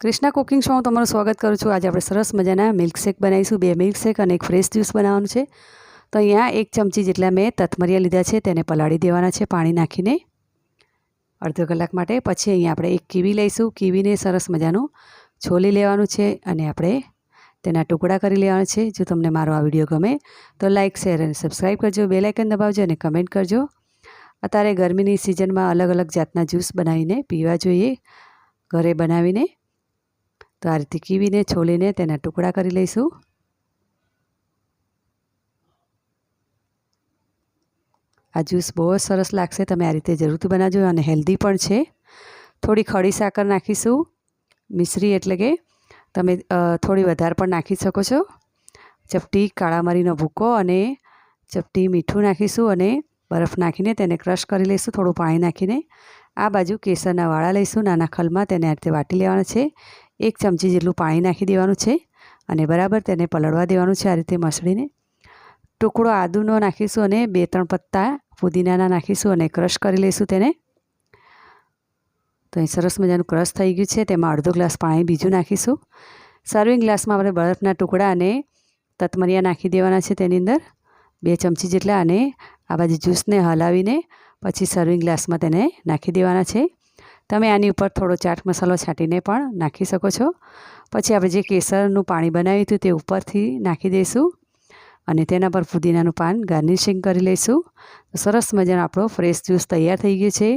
Krishna cooking શોમાં તમારું સ્વાગત કરું છું. આજે આપણે સરસ મજાના મિલ્કશેક બનાવીશું. બે મિલ્કશેક અને એક ફ્રેશ જ્યુસ બનાવવાનું છે. તો અહીંયા એક ચમચી જેટલા મેં તતમરિયા લીધા છે. તેને પલાળી દેવાના છે પાણી નાખીને. અડધો કલાક માટે પછી અહીંયા આપણે એક કીવી લઈશું. કીવીને સરસ મજાનું છોલી લેવાનું છે અને આપણે તેના ટુકડા કરી લેવાના છે. જો તમને મારો આ વીડિયો ગમે તો લાઇક શેર અને સબસ્ક્રાઈબ કરજો. બે લાઇકન દબાવજો અને કમેન્ટ કરજો. અત્યારે ગરમીની સિઝનમાં અલગ અલગ જાતના જ્યુસ બનાવીને પીવા જોઈએ. ઘરે બનાવીને તો આ રીતે કીવીને, છોલીને તેના ટુકડા કરી લઈશું. આ જ્યુસ બહુ જ સરસ લાગશે. તમે આ રીતે જરૂરથી બનાવજો અને હેલ્ધી પણ છે. થોડી ખડી સાકર નાખીશું, મિશ્રી એટલે કે તમે થોડી વધારે પણ નાખી શકો છો. ચપટી કાળા મરીનો ભૂકો અને ચપટી મીઠું નાખીશું અને બરફ નાખીને તેને ક્રશ કરી લઈશું, થોડું પાણી નાખીને. આ બાજુ કેસરના વાળા લઈશું. નાના ખલમાં તેને આ રીતે વાટી લેવાના છે. એક ચમચી જેટલું પાણી નાખી દેવાનું છે અને બરાબર તેને પલળવા દેવાનું છે આ રીતે મસળીને. ટુકડો આદુનો નાખીશું અને બે ત્રણ પત્તા પુદીનાના નાખીશું અને ક્રશ કરી લઈશું તેને. તો અહીં સરસ મજાનું ક્રશ થઈ ગયું છે, તેમાં અડધો ગ્લાસ પાણી બીજું નાખીશું. સર્વિંગ ગ્લાસમાં આપણે બરફના ટુકડા અને તતમરિયા નાખી દેવાના છે તેની અંદર. બે ચમચી જેટલા અને આ બાજુ જ્યુસને હલાવીને પછી સર્વિંગ ગ્લાસમાં તેને નાખી દેવાના છે. તમે આની ઉપર થોડો ચાટ મસાલો છાંટીને પણ નાખી શકો છો. પછી આપણે જે કેસરનું પાણી બનાવ્યું હતું તે ઉપરથી નાખી દઈશું અને તેના પર પુદીનાનું પાન ગાર્નિશિંગ કરી લઈશું. સરસ મજાનો આપણો ફ્રેશ જ્યુસ તૈયાર થઈ ગયો છે.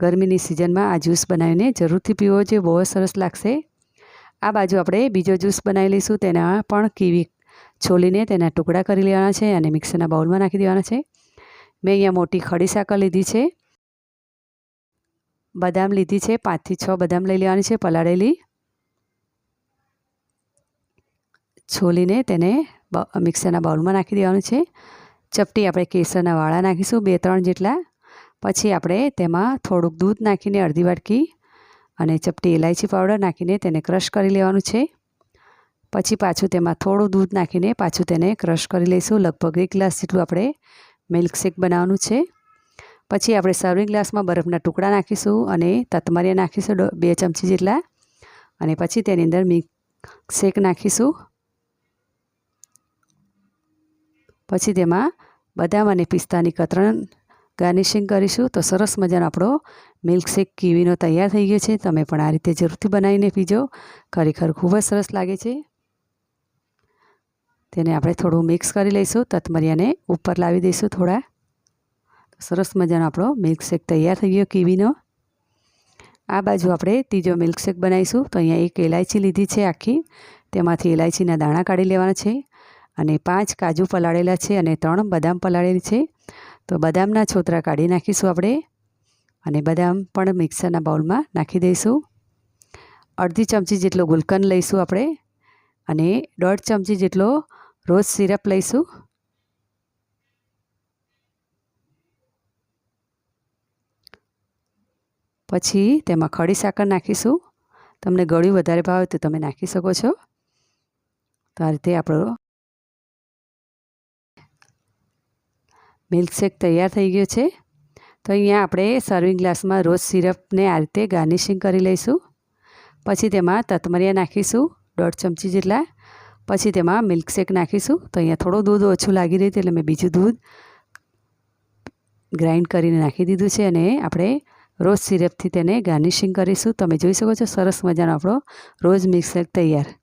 ગરમીની સિઝનમાં આ જ્યુસ બનાવીને જરૂરથી પીવો જોઈએ બહુ સરસ લાગશે. આ બાજુ આપણે બીજો જ્યુસ બનાવી લઈશું. તેના પણ કીવી છોલીને તેના ટુકડા કરી લેવાના છે અને મિક્સરના બાઉલમાં નાખી દેવાના છે. મેં અહીંયા મોટી ખડી સાકર લીધી છે. બદામ લીધી છે, પાંચથી છ બદામ લઈ લેવાની છે, પલાળેલી. છોલીને તેને મિક્સરના બાઉલમાં નાખી દેવાનું છે. ચપટી આપણે કેસરના વાળા નાખીશું બે ત્રણ જેટલા. પછી આપણે તેમાં થોડુંક દૂધ નાખીને અડધી વાટકી અને ચપટી ઇલાયચી પાવડર નાખીને તેને ક્રશ કરી લેવાનું છે. પછી પાછું તેમાં થોડું દૂધ નાખીને પાછું તેને ક્રશ કરી લઈશું. લગભગ એક ગ્લાસ જેટલું આપણે મિલ્કશેક બનાવવાનું છે. પછી આપણે સર્વિંગ ગ્લાસમાં બરફના ટુકડા નાખીશું અને તતમરિયા નાખીશું બે ચમચી જેટલા. અને પછી તેની અંદર મિક્સ શેક નાખીશું. પછી તેમાં બદામ અને પિસ્તાની કતરણ ગાર્નિશિંગ કરીશું. તો સરસ મજાનો આપણો મિલ્કશેક કીવીનો તૈયાર થઈ ગયો છે. તમે પણ આ રીતે જરૂરથી બનાવીને પીજો. ખરેખર ખૂબ જ સરસ લાગે છે. તેને આપણે થોડું મિક્સ કરી લઈશું. તતમરિયાને ઉપર લાવી દઈશું થોડા. સરસ મજાનો આપણો મિલ્કશેક તૈયાર થઈ ગયો કીવીનો. આ બાજુ આપણે ત્રીજો મિલ્કશેક બનાવીશું. તો અહીંયા એક ઇલાયચી લીધી છે આખી. તેમાંથી ઇલાયચીના દાણા કાઢી લેવાના છે અને પાંચ કાજુ પલાળેલા છે અને ત્રણ બદામ પલાળેલી છે. તો બદામના છોતરા કાઢી નાખીશું આપણે અને બદામ પણ મિક્સરના બાઉલમાં નાખી દઈશું. અડધી ચમચી જેટલો ગુલકંદ લઈશું આપણે અને દોઢ ચમચી જેટલો રોજ સિરપ લઈશું. પછી તેમાં ખડી સાકર નાખીશું. તમને ગળ્યું વધારે ભાવે તો તમે નાખી શકો છો. તો આ રીતે આપણો મિલ્કશેક તૈયાર થઈ ગયો છે. તો અહીંયા આપણે સર્વિંગ ગ્લાસમાં રોઝ સિરપને આ રીતે ગાર્નિશિંગ કરી લઈશું. પછી તેમાં તતમરિયા નાખીશું, દોઢ ચમચી જેટલા. પછી તેમાં મિલ્કશેક નાખીશું. તો અહીંયા થોડું દૂધ ઓછું લાગી રહ્યું એટલે મેં બીજું દૂધ ગ્રાઇન્ડ કરીને નાખી દીધું છે અને આપણે રોઝ સિરપથી તેને ગાર્નિશિંગ કરીશું. તમે જોઈ શકો છો, સરસ મજાનો આપણો રોઝ મિલ્કશેક તૈયાર.